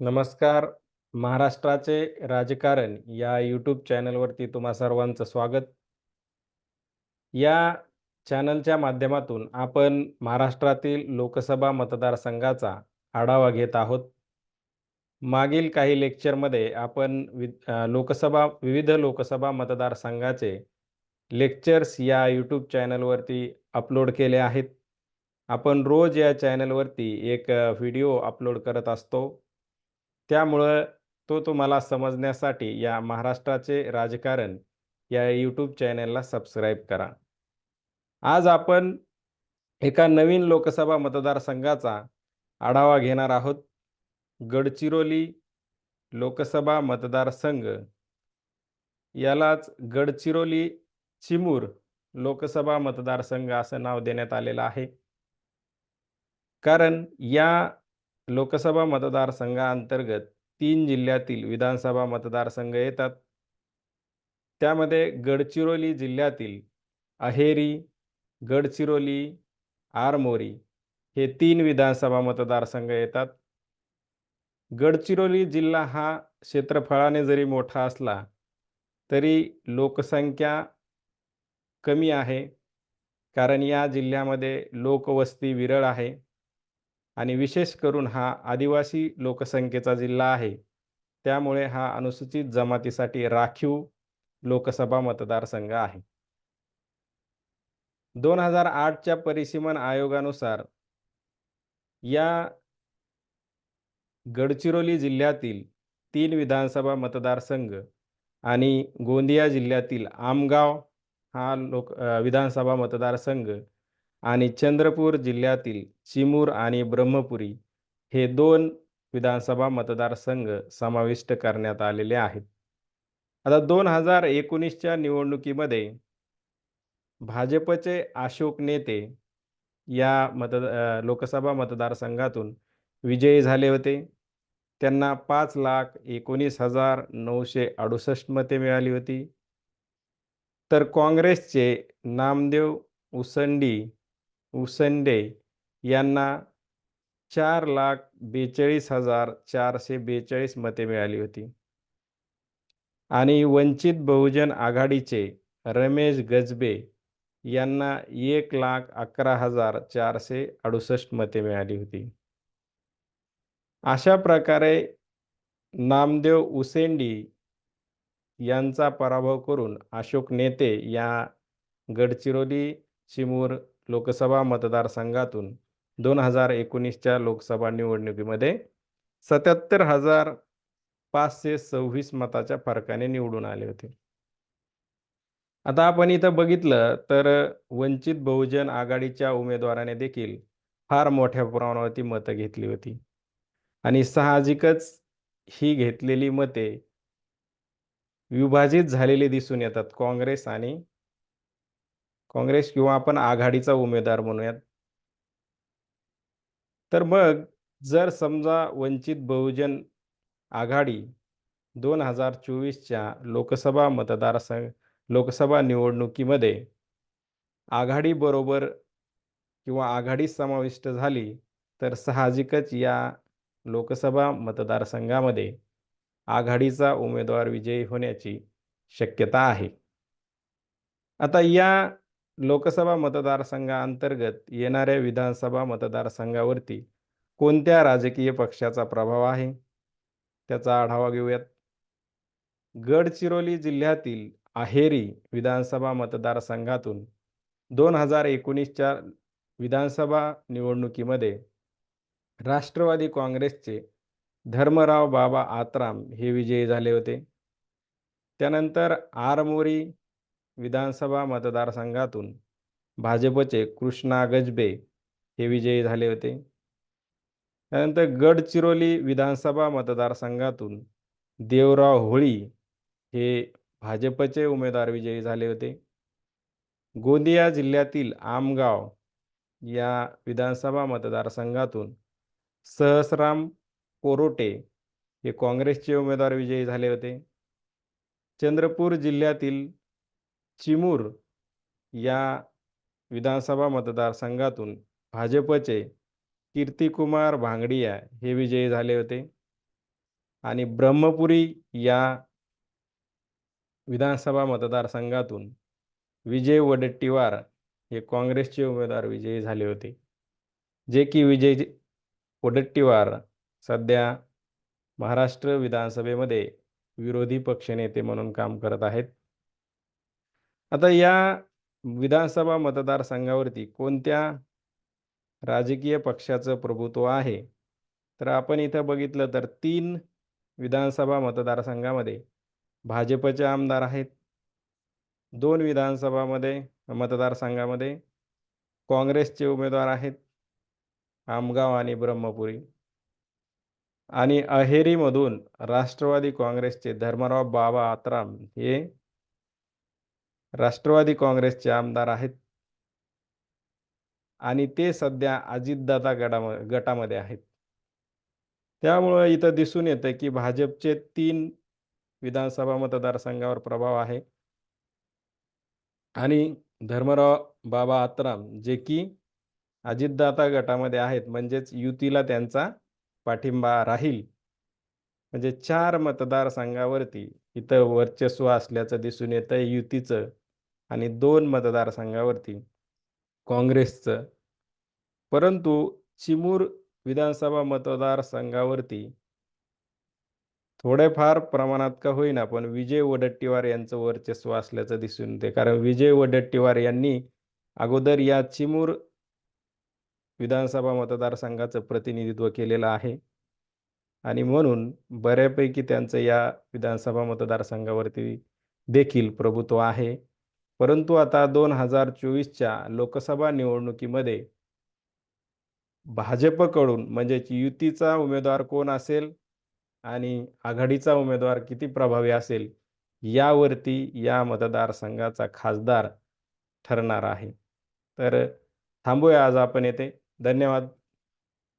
नमस्कार. महाराष्ट्राचे राजकारण या यूट्यूब चॅनलवरती तुम्हा सर्वांचं स्वागत. या चॅनलच्या माध्यमातून आपण महाराष्ट्रातील लोकसभा मतदारसंघाचा आढावा घेत आहोत. मागील काही लेक्चरमध्ये आपण वि लोकसभा विविध लोकसभा मतदारसंघाचे लेक्चर्स या यूट्यूब चॅनलवरती अपलोड केले आहेत. आपण रोज या चॅनलवरती एक व्हिडिओ अपलोड करत असतो. त्यामुळं तो तुम्हाला समजण्यासाठी या महाराष्ट्राचे राजकारण या यूट्यूब चॅनलला सबस्क्राईब करा. आज आपण एका नवीन लोकसभा मतदारसंघाचा आढावा घेणार आहोत. गडचिरोली लोकसभा मतदारसंघ यालाच गडचिरोली चिमूर लोकसभा मतदारसंघ असं नाव देण्यात आलेलं आहे. कारण या लोकसभा मतदारसंघाअंतर्गत तीन जिल्ह्यातील विधानसभा मतदारसंघ येतात. त्यामध्ये गडचिरोली जिल्ह्यातील अहेरी, गडचिरोली, आरमोरी हे तीन विधानसभा मतदारसंघ येतात. गडचिरोली जिल्हा हा क्षेत्रफळाने जरी मोठा असला, तरी लोकसंख्या कमी आहे. कारण या जिल्ह्यामध्ये लोकवस्ती विरळ आहे आणि विशेष करून हा आदिवासी लोकसंख्येचा जिल्हा आहे. त्यामुळे हा अनुसूचित जमातीसाठी राखीव लोकसभा मतदारसंघ आहे. दोन हजार आठच्या परिसीमन आयोगानुसार या गडचिरोली जिल्ह्यातील तीन विधानसभा मतदारसंघ आणि गोंदिया जिल्ह्यातील आमगाव हा लोक विधानसभा मतदारसंघ आणि चंद्रपूर जिल्ह्यातील चिमूर आणि ब्रह्मपुरी हे दोन विधानसभा मतदारसंघ समाविष्ट करण्यात आलेले आहेत. आता दोन हजार एकोणीसच्या निवडणुकीमध्ये भाजपचे अशोक नेते या मतद लोकसभा मतदारसंघातून विजयी झाले होते. त्यांना 5,19,968 मते मिळाली होती. तर काँग्रेसचे नामदेव उसंडी उसंडे यांना 4,42,442 मते मिळाली होती. आणि वंचित बहुजन आघाडीचे रमेश गजबे यांना 1,11,468 मते मिळाली होती. अशा प्रकारे नामदेव उसेंडी यांचा पराभव करून अशोक नेते या गडचिरोली चिमूर लोकसभा मतदारसंघातून दोन हजार एकोणीसच्या लोकसभा निवडणुकीमध्ये 77,526 मताच्या फरकाने निवडून आले होते. आता आपण इथं बघितलं तर वंचित बहुजन आघाडीच्या उमेदवाराने देखील फार मोठ्या प्रमाणावरती मतं घेतली होती. आणि साहजिकच ही घेतलेली मते विभाजित झालेली दिसून येतात काँग्रेस आणि काँग्रेस किंवा आपण आघाडीचा उमेदवार म्हणूयात. तर मग जर समजा वंचित बहुजन आघाडी दोन हजार चोवीसच्या लोकसभा मतदारसंघ लोकसभा निवडणुकीमध्ये आघाडीबरोबर किंवा आघाडी समाविष्ट झाली, तर साहजिकच या लोकसभा मतदारसंघामध्ये आघाडीचा उमेदवार विजयी होण्याची शक्यता आहे. आता या लोकसभा मतदारसंघाअंतर्गत येणाऱ्या विधानसभा मतदारसंघावरती कोणत्या राजकीय पक्षाचा प्रभाव आहे? त्याचा आढावा घेऊयात. गडचिरोली जिल्ह्यातील अहेरी विधानसभा मतदारसंघातून दोन हजार एकोणीसच्या विधानसभा निवडणुकीमध्ये राष्ट्रवादी काँग्रेसचे धर्मराव बाबा आत्राम हे विजयी झाले होते. त्यानंतर आरमोरी विधानसभा मतदारसंघातून भाजपचे कृष्णा गजबे हे विजयी झाले होते. त्यानंतर गडचिरोली विधानसभा मतदारसंघातून देवराव होळी हे भाजपचे उमेदवार विजयी झाले होते. गोंदिया जिल्ह्यातील आमगाव या विधानसभा मतदारसंघातून सहस्राम कोरोटे हे काँग्रेसचे उमेदवार विजयी झाले होते. चंद्रपूर जिल्ह्यातील चिमूर या विधानसभा मतदारसंघातून भाजपचे कीर्तिकुमार भांगडिया हे विजयी झाले होते. आणि ब्रह्मपुरी या विधानसभा मतदारसंघातून विजय वडेट्टीवार हे काँग्रेसचे उमेदवार विजयी झाले होते जे की विजय वडेट्टीवार सध्या महाराष्ट्र विधानसभेमध्ये विरोधी पक्षनेते म्हणून काम करत आहेत आता या विधानसभा मतदारसंघावरती कोणत्या राजकीय पक्षाचं प्रभुत्व आहे? तर आपण इथं बघितलं तर तीन विधानसभा मतदारसंघामध्ये भाजपचे आमदार आहेत. दोन विधानसभामध्ये मतदारसंघामध्ये काँग्रेसचे उमेदवार आहेत. आमगाव आणि ब्रह्मपुरी. आणि अहेरीमधून राष्ट्रवादी काँग्रेसचे धर्मराव बाबा आत्राम हे राष्ट्रवादी काँग्रेसचे आमदार आहेत. आणि ते सध्या अजितदादा गटाम गटामध्ये आहेत. त्यामुळं इथं दिसून येतं की भाजपचे तीन विधानसभा मतदारसंघावर प्रभाव आहे. आणि धर्मराव बाबा आत्राम जे की अजितदाता गटामध्ये आहेत म्हणजेच युतीला त्यांचा पाठिंबा राहील. म्हणजे चार मतदारसंघावरती इथं वर्चस्व असल्याचं दिसून येतं युतीचं. आणि दोन मतदारसंघावरती काँग्रेसचं. परंतु चिमूर विधानसभा मतदारसंघावरती थोडेफार प्रमाणात का होईना पण विजय वडट्टीवार यांचं वर्चस्व असल्याचं दिसून येते. कारण विजय वडट्टीवार यांनी अगोदर या चिमूर विधानसभा मतदारसंघाचं प्रतिनिधित्व केलेलं आहे. आणि म्हणून बऱ्यापैकी त्यांचं या विधानसभा मतदारसंघावरती देखील प्रभुत्व आहे. परंतु आता दोन हजार चोवीसच्या लोकसभा निवडणुकीमध्ये भाजपकडून म्हणजेच युतीचा उमेदवार कोण असेल आणि आघाडीचा उमेदवार किती प्रभावी असेल यावरती या मतदारसंघाचा खासदार ठरणार आहे. तर थांबूया आज आपण येथे. धन्यवाद.